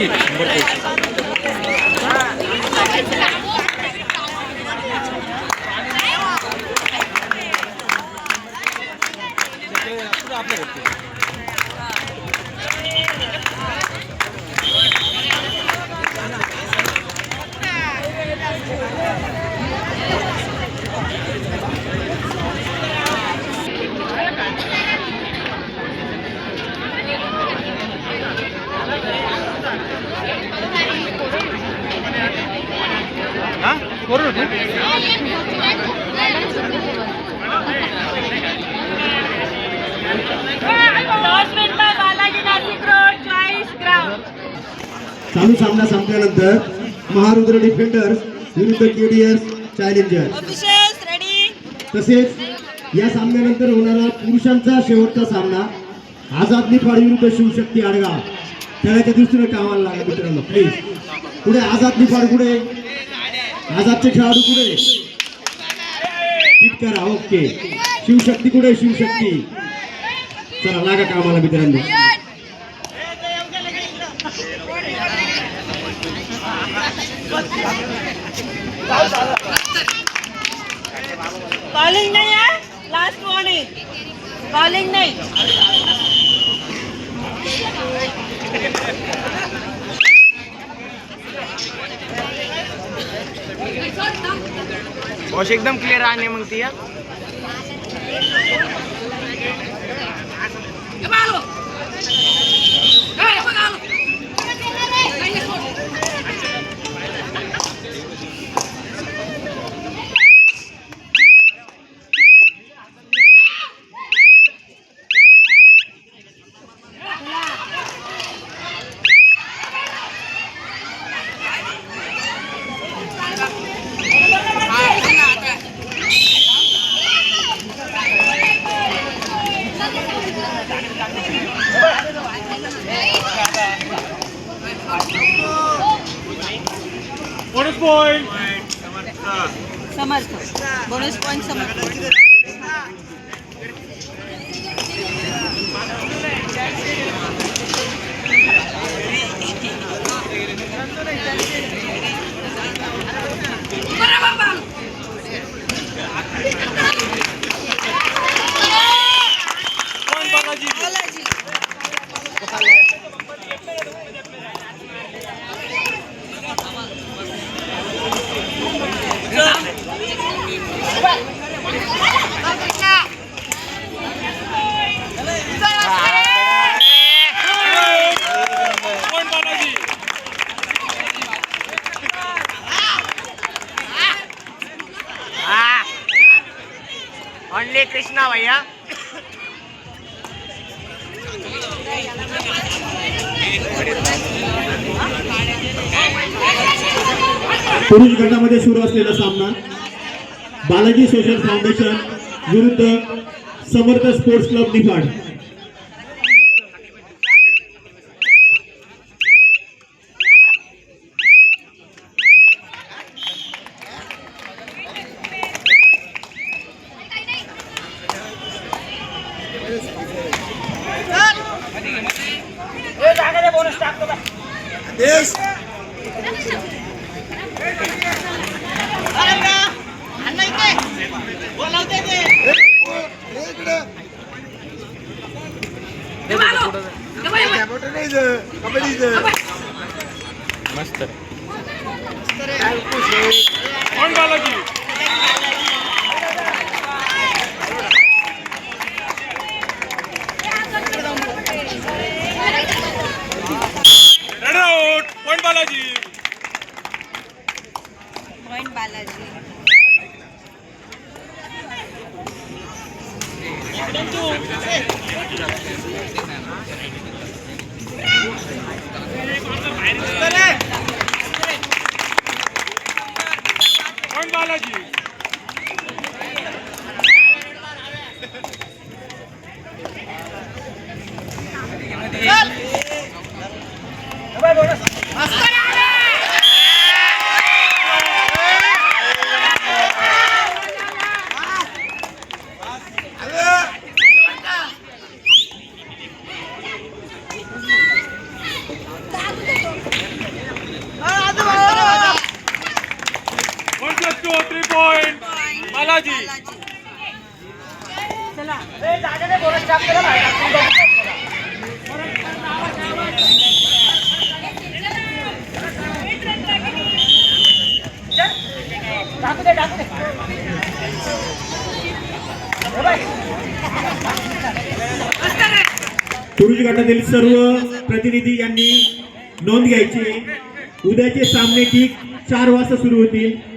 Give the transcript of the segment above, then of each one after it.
ship. ग्राम चालू सामना संपल्यानंतर महारुद्र डिफेंडर्स विरुद्ध केडीएस चॅलेंजर ऑफिशियल्स रेडी? तसेच या सामन्यानंतर होणारा पुरुषांचा शेवटचा सामना आझाद निफाड विरुद्ध शिवशक्ती आडगाव. खेळाच्या दृष्टीने कामाला लागा मित्रांनो प्लीज पुढे आझाद निफाड पुढे आझादचे खेळाडू कुठे ठीक करा ओके शिवशक्ती कुठे शिवशक्ती? चला लागा कामाला मित्रांनो. बॉलिंग नाही आहे? लास्ट वॉर्निंग बॉलिंग नाही. एकदम क्लिअर आहे मग ती हा. Samarth bonus point Samarth only Krishna भैया। पुरुष गटामध्ये सुरू असलेला सामना बालाजी सोशल फाउंडेशन विरुद्ध Samarth sports club Niphad. One Balaji. Balaji. चला. पुरुष गटातील सर्व प्रतिनिधी यांनी नोंद घ्यायची. उद्याचे सामने ठीक चार वाजता सुरू होतील.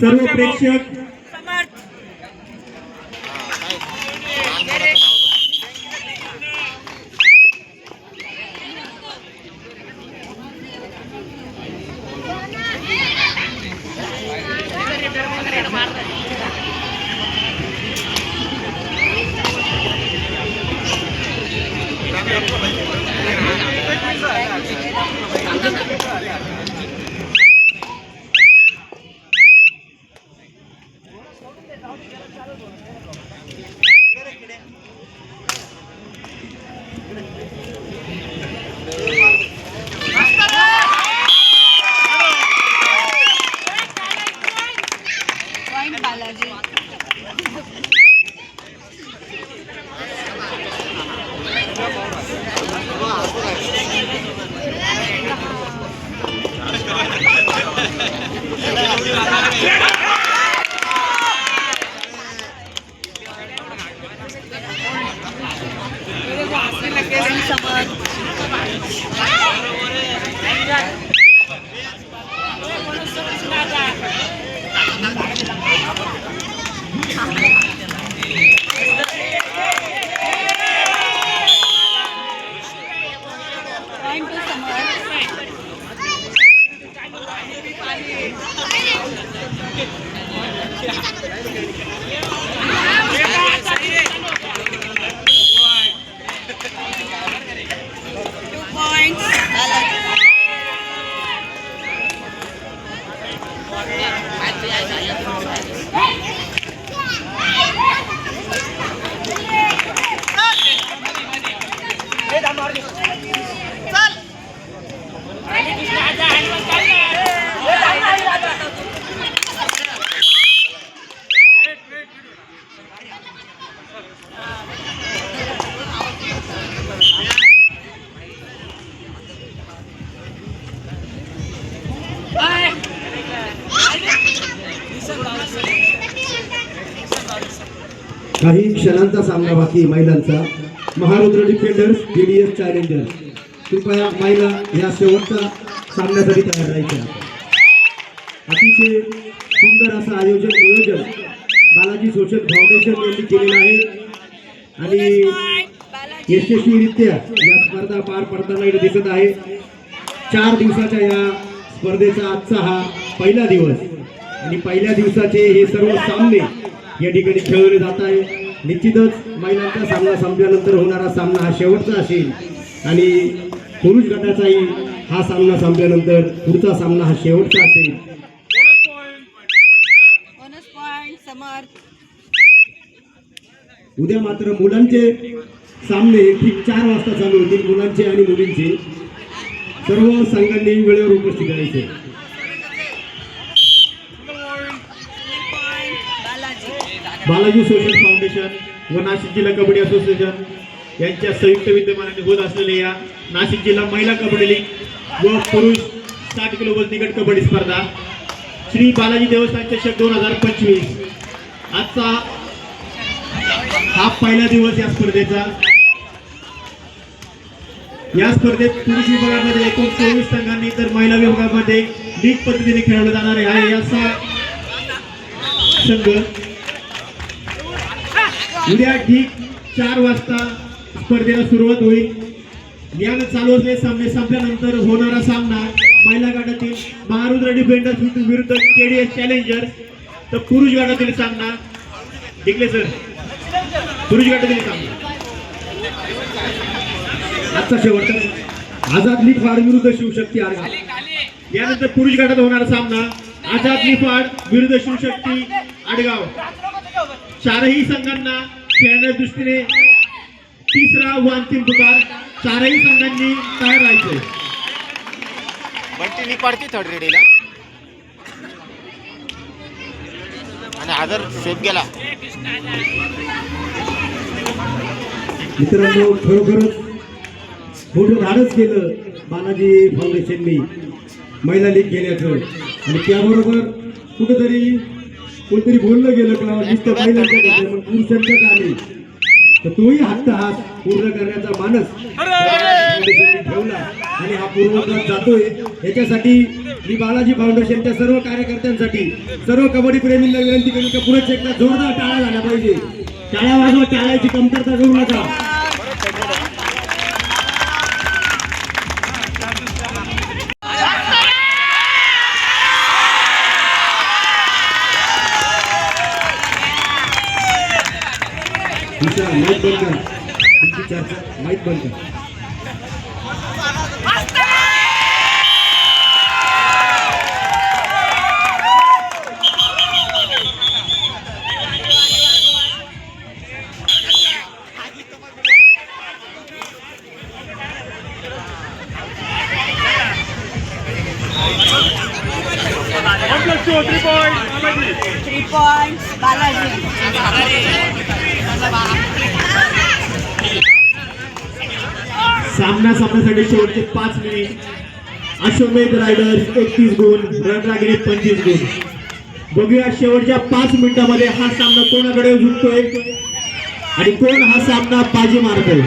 सर्व प्रेक्षक point Balaji point point two समर काही क्षणांचा सामना बाकी महिलांचा. महारुद्र डिफेंडर्स डीडीएस चॅलेंजर कृपया महिला या शेवटच्या सामन्यासाठी तयार राहायच्या. अतिशय सुंदर असं आयोजन नियोजन. बालाजी सोशल फाउंडेशन यांनी केलेलं आहे. आणि यशस्वीरित्या या स्पर्धा पार पडताना इथे दिसत आहे. चार दिवसाच्या या स्पर्धेचा आजचा हा पहिला दिवस. आणि पहिल्या दिवसाचे हे सर्व सामने या ठिकाणी खेळवले जात आहे. निश्चितच महिलांचा सामना संपल्यानंतर होणारा सामना हा शेवटचा असेल. आणि पुरुष गटाचाही हा सामना संपल्यानंतर पुढचा सामना हा शेवटचा असेल. उद्या मात्र मुलांचे सामने ठीक चार वाजता चालू होतील मुलांचे आणि मुलींचे. सर्व संघांनी वेळेवर उपस्थित राहायचे. बालाजी सोशल फाउंडेशन व नाशिक जिल्हा कबड्डी असोसिएशन यांच्या संयुक्त विद्यमानाने होत असलेल्या या नाशिक जिल्हा महिला कबड्डी लीग व पुरुष साठ किलो वजनीगट कबड्डी स्पर्धा. श्री बालाजी देवस्थान चषक दोन हजार पंचवीस. आजचा हा पहिला दिवस या स्पर्धेचा. या स्पर्धेत पुरुष विभागामध्ये एकूण चोवीस संघांनी तर महिला विभागामध्ये लीग पद्धतीने खेळवलं जाणार आहे. याचा संघ उद्या ठीक चार वाजता स्पर्धेला सुरुवात होईल. याला चालू असलेले सामने संपल्यानंतर होणारा सामना महिला गटातील महारुद्र डिफेंडर्स विरुद्ध केडीएस चॅलेंजर्स तर पुरुष गटातील सामना टिकले सर. पुरुष गटातील सामना. आजचा शेवटचा आझाद लिफाड विरुद्ध शिवशक्ती आडगाव यानंतर पुरुष गटात होणारा सामना आझाद लिफाड विरुद्ध शिवशक्ती आडगाव. चारही संघांना खेळण्याच्या दृष्टीने तिसरा व अंतिम पुकार. चारही संघांनी तयार राहायचे. थर्ड रेडीला आणि आदर शोध गेला. मित्रांनो खरोखरच मोठं धाडच केलं बालाजी फाउंडेशननी महिला लीग घेण्याचं आणि त्याबरोबर कुठेतरी कोणतरी बोललं गेलं का? नुसतं महिलांच्या पुरुषांच्या कामी तर तोही हट्ट हात पूर्ण करण्याचा मानस ठेवला. आणि हा पूर्वक्रम जातोय. याच्यासाठी मी बालाजी फाउंडेशनच्या सर्व कार्यकर्त्यांसाठी सर्व कबड्डी प्रेमींना विनंती करेन की पुढे एकदा जोरदार टाळ्या झाल्या पाहिजे. टाळ्या वाजवा टाळ्याची कमतरता करू नका. माहीत माईक बंद करा. तुमची बंद करा. सामन्यासाठी शेवटचे पाच मिनिट. अश्वमेध रायडर्स एकतीस गुण रणरागिरी पंचवीस गुण. बघूया शेवटच्या पाच मिनिटामध्ये हा सामना कोणाकडे झुकतोय आणि कोण हा सामना बाजी मारतोय?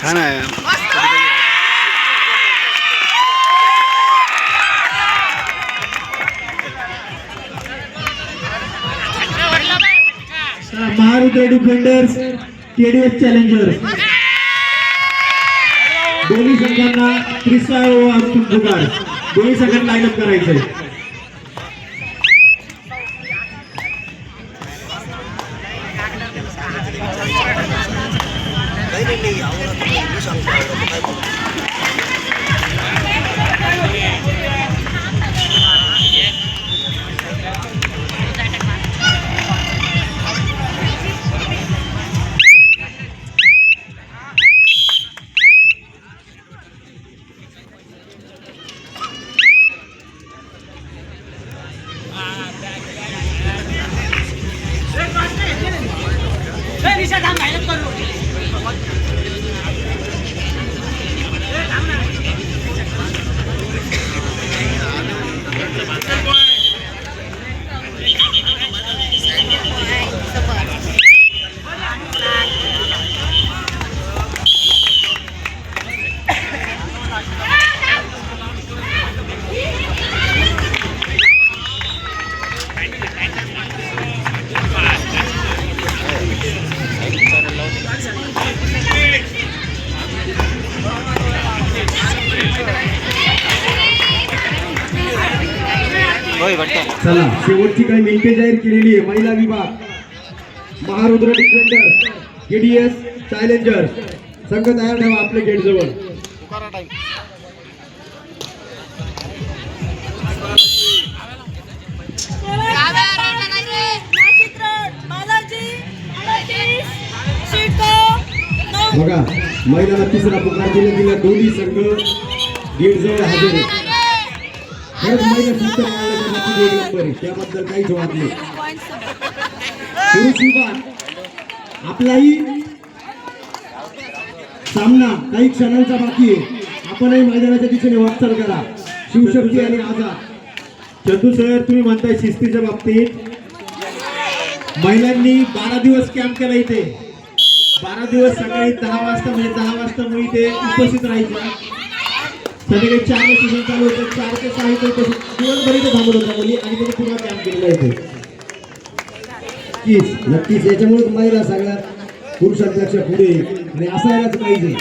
छान आहे महारुद्र डिफेंडर्स केडीएफ चॅलेंजर्स आता फ्रीस्टाईल ओव्हर दुकान दोन्ही सगळ्यात लाईनअप करायचंय. नाही शेवटची काही मिनिटे जाहीर केलेली आहे. महिला विभाग महारुद्र डिफेंडर केडीएस चॅलेंजर संघ तयार ठेवा आपल्या गेट जवळ बघा महिलांना तिसरा पुकार दिला दिला दोन्ही संघ गेट जवळ हजर त्याबद्दल काहीच वाद नाही. पुरुष विभाग आपलाही सामना काही क्षणांचा बाकी आहे. आपणही मैदानाच्या दिशेने वाटचाल करा. शिवशक्ती आणि आझाद. चंदू सर तुम्ही म्हणताय शिस्तीच्या बाबतीत. महिलांनी बारा दिवस कॅम्प केला इथे. बारा दिवस सकाळी दहा वाजता म्हणजे दहा वाजता मुली ते उपस्थित राहायच्या. संध्याकाळी चार सीझन चालू होतं. चार ते सहा इथे दिवसभर इथे थांबत होता मुली आणि त्यांनी पुन्हा कॅम्प केलेला इथे नक्कीच नक्कीच. याच्यामुळे महिला सगळ्यात पुरुषांपेक्षा पुढे आणि असायलाच पाहिजे.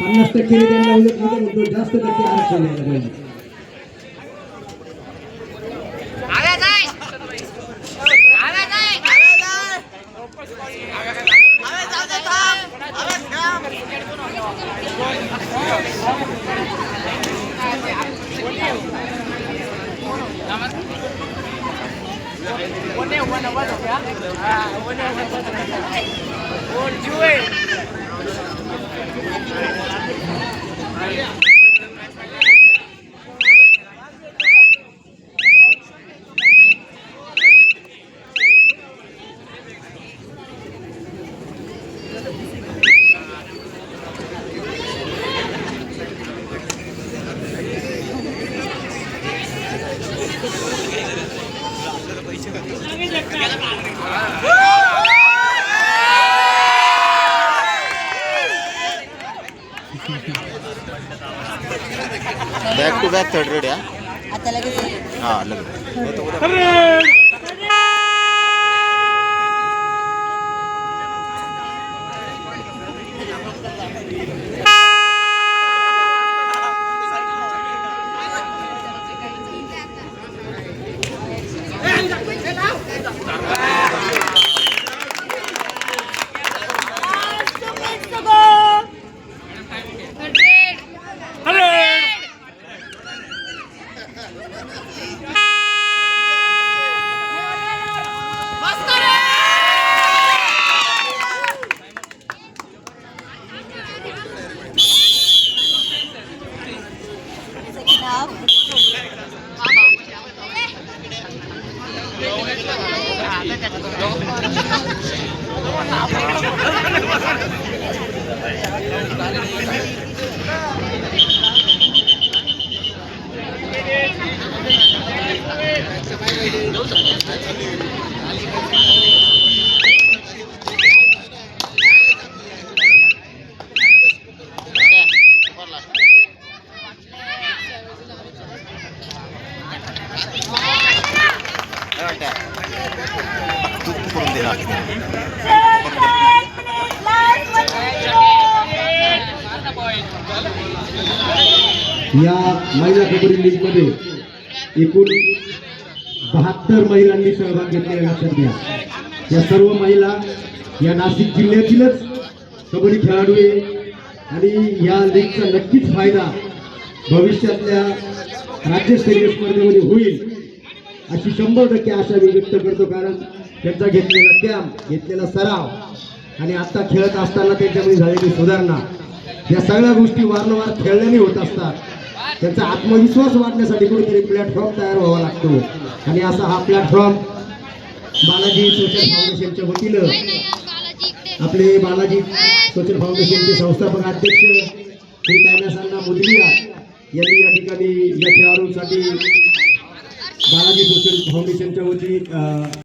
पन्नास टक्के त्यांना उलट म्हणतो जास्त टक्के आरक्षण यायला पाहिजे. ஒன்னே ஒன்று ஒன்று ஓகே ஒன்னே ஒன்று ஒரு ஜூவை back to back third raid या आता लगेच हा लगेच तू तू करून दे ना या महिला कबड्डी लीगमध्ये एकूण बहात्तर महिलांनी सहभाग घेतलेला लक्षात घ्या या सर्व महिला या नाशिक जिल्ह्यातीलच कबड्डी खेळाडू आहे. आणि या लीगचा नक्कीच फायदा भविष्यातल्या राज्यस्तरीय स्पर्धेमध्ये होईल अशी शंभर टक्के आशा मी व्यक्त करतो कारण त्यांचा घेतलेला कॅम्प घेतलेला सराव आणि आता खेळत असताना त्यांच्यामध्ये झालेली सुधारणा या सगळ्या गोष्टी वारंवार खेळल्याने होत असतात. त्यांचा आत्मविश्वास वाढण्यासाठी कुठेतरी प्लॅटफॉर्म तयार व्हावा लागतो. आणि असा हा प्लॅटफॉर्म बालाजी सोशल फाउंडेशनच्या वतीनं आपले बालाजी सोशल फाउंडेशनचे संस्थापक अध्यक्ष श्री कायनासांना मुदलिया यांनी या ठिकाणी या खेळाडूंसाठी बालाजी सोशल फाउंडेशनच्या वतीने